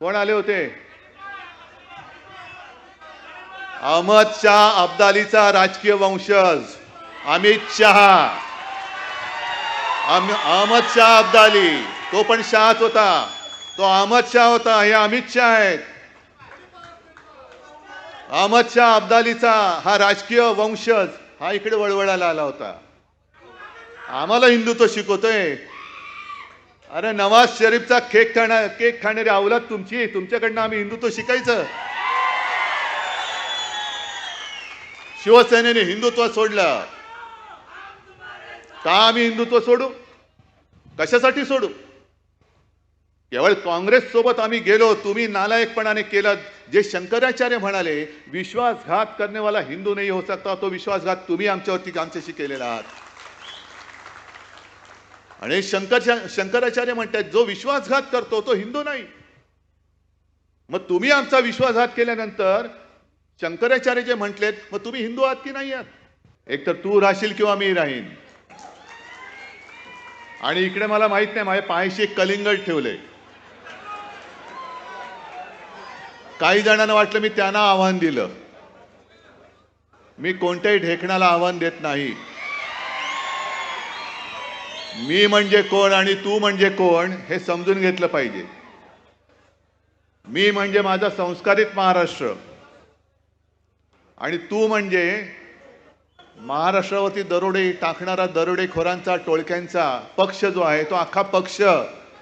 कोण आले होते? अहमद शाह अब्दालीचा राजकीय वंशज अमित शहा. अहमद शाह अब्दाली तो पण शहाच होता. तो अहमद शाह होता हे अमित शाह आहेत. अहमद शाह अब्दालीचा हा राजकीय वंशज हा इकडे वळवळायला आला होता. आम्हाला हिंदुत्व शिकवतोय. अरे नवाज शरीफचा केक खाणार केक खाणारी अवलाद तुमची. तुमच्याकडनं आम्ही हिंदुत्व शिकायचं. शिवसेनेने हिंदुत्व सोडलं. का आम्ही हिंदुत्व सोडू? कशासाठी सोडू? केवळ काँग्रेस सोबत आम्ही गेलो तुम्ही नालायकपणाने केलं. जे शंकराचार्य म्हणाले विश्वासघात करणेवाला हिंदू नाही हो सकता तो विश्वासघात तुम्ही आमच्यावरती आमच्याशी केलेला आहात. आणि शंकर शंकराचार्य म्हणतात जो विश्वासघात करतो तो हिंदू नाही. मग तुम्ही आमचा विश्वासघात केल्यानंतर शंकराचार्य जे म्हटलेत मग तुम्ही हिंदू आहात की नाही आहात? एक तर तू राहशील किंवा मी राहीन. आणि इकडे मला माहीत नाही माझ्या पायशी एक कलिंगड ठेवले काही जणांना वाटलं मी त्यांना आव्हान दिलं. मी कोणत्याही ढेकणाला आव्हान देत नाही. मी म्हणजे कोण आणि तू म्हणजे कोण हे समजून घेतलं पाहिजे. मी म्हणजे माझा संस्कारित महाराष्ट्र. आणि तू म्हणजे महाराष्ट्रावरती दरोडे टाकणारा दरोडेखोरांचा टोळक्यांचा पक्ष जो आहे तो अख्खा पक्ष.